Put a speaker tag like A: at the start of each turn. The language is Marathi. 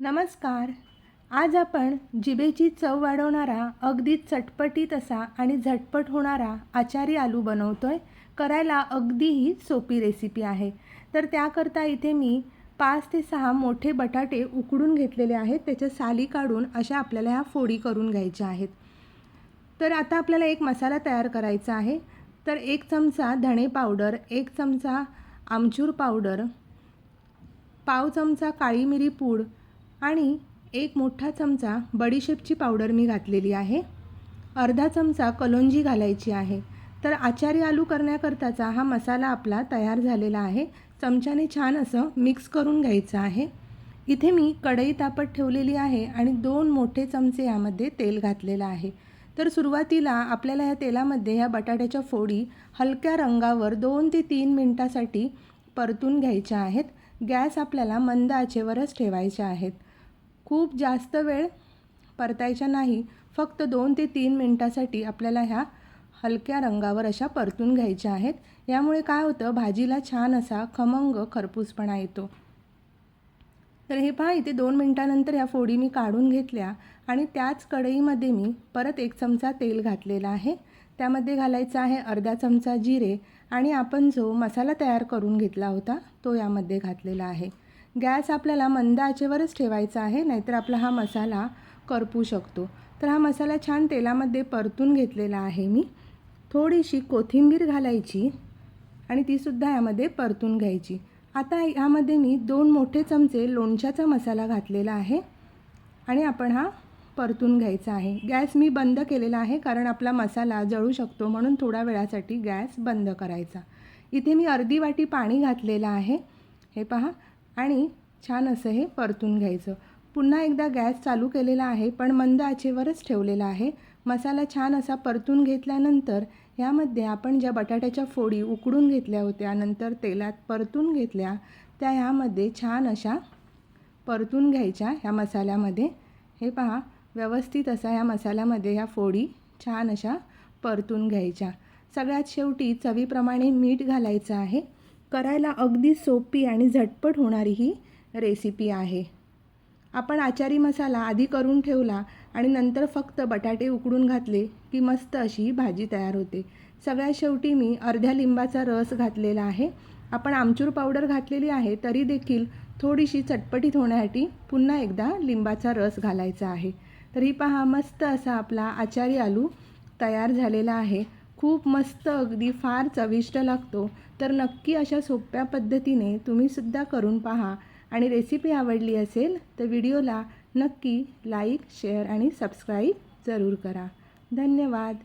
A: नमस्कार. आज आपण जिभेची चव वाढवणारा अगदी चटपटीत असा आणि झटपट होणारा आचारी आलू बनवतो आहे करायला अगदीही सोपी रेसिपी आहे. तर त्याकरता इथे मी पाच ते सहा मोठे बटाटे उकडून घेतलेले आहेत. त्याच्या साली काढून अशा आपल्याला ह्या फोडी करून घ्यायच्या आहेत. तर आता आपल्याला एक मसाला तयार करायचा आहे. तर एक चमचा धणे पावडर एक चमचा आमचूर पावडर पाव चमचा काळी मिरी पूड आणि एक मोठा चमचा बडीशेपची पावडर मी घातलेली आहे. अर्धा चमचा कलोंजी घालायची आहे. तर आचारी आलू करण्याकरताचा हा मसाला आपला तयार झालेला आहे. चमच्याने छान असं मिक्स करून घ्यायचं आहे. इथे मी कढई तापत ठेवलेली आहे आणि दोन मोठे चमचे यामध्ये तेल घातलेलं आहे. तर सुरुवातीला आपल्याला या तेलामध्ये ह्या बटाट्याच्या फोडी हलक्या रंगावर दोन ते तीन मिनटासाठी परतून घ्यायच्या आहेत. गॅस आपल्याला मंद आचेवरच ठेवायच्या आहेत. खूप जास्त वेळ परतायच्या नाही. फक्त दोन ते तीन मिनटासाठी आपल्याला ह्या हलक्या रंगावर अशा परतून घ्यायच्या आहेत. यामुळे काय होतं भाजीला छान असा खमंग खरपूसपणा येतो. तर हे पहा इथे दोन मिनटानंतर ह्या फोडी मी काढून घेतल्या आणि त्याच कढईमध्ये मी परत एक चमचा तेल घातलेला आहे. त्यामध्ये घालायचा आहे अर्धा चमचा जिरे आणि आपण जो मसाला तयार करून घेतला होता तो यामध्ये घातलेला आहे. गॅस आपल्याला मंद आचेवरच ठेवायचा आहे नाहीतर आपला हा मसाला करपू शकतो. तर हा मसाला छान तेलामध्ये परतून घेतलेला आहे मी. थोडीशी कोथिंबीर घालायची आणि तीसुद्धा यामध्ये परतून घ्यायची. आता यामध्ये मी दोन मोठे चमचे लोणच्याचा मसाला घातलेला आहे आणि आपण हा परतून घ्यायचा आहे. गॅस मी बंद केलेला आहे कारण आपला मसाला जळू शकतो म्हणून थोड्या वेळासाठी गॅस बंद करायचा. इथे मी अर्धी वाटी पाणी घातलेलं आहे. हे पहा आणि छान असं हे परतून घ्यायचं. पुन्हा एकदा गॅस चालू केलेला आहे पण मंद आचेवरच ठेवलेला आहे. मसाला छान असा परतून घेतल्यानंतर यामध्ये आपण ज्या बटाट्याच्या फोडी उकडून घेतल्या होत्या नंतर तेलात परतून घेतल्या त्या ह्यामध्ये छान अशा परतून घ्यायच्या ह्या मसाल्यामध्ये. हे पहा व्यवस्थित असा ह्या मसाल्यामध्ये ह्या फोडी छान अशा परतून घ्यायच्या. सगळ्यात शेवटी चवीप्रमाणे मीठ घालायचं आहे. करायला अगदी सोपी आणि झटपट होणारी ही रेसिपी आहे. आपण आचारी मसाला आधी करून ठेवला आणि नंतर फक्त बटाटे उकडून घातले की मस्त अशी ही भाजी तयार होते. सगळ्यात शेवटी मी अर्ध्या लिंबाचा रस घातलेला आहे. आपण आमचूर पावडर घातलेली आहे तरी देखील थोडीशी चटपटीत होण्यासाठी पुन्हा एकदा लिंबाचा रस घालायचा आहे. तरी पहा मस्त असा आपला आचारी आलू तयार झालेला आहे. खूप मस्त अगदी फार चविष्ट लागतो. तर नक्की अशा सोप्या पद्धतीने तुम्हीसुद्धा करून पहा. आणि रेसिपी आवडली असेल तर व्हिडिओला नक्की लाईक शेअर आणि सबस्क्राईब जरूर करा. धन्यवाद.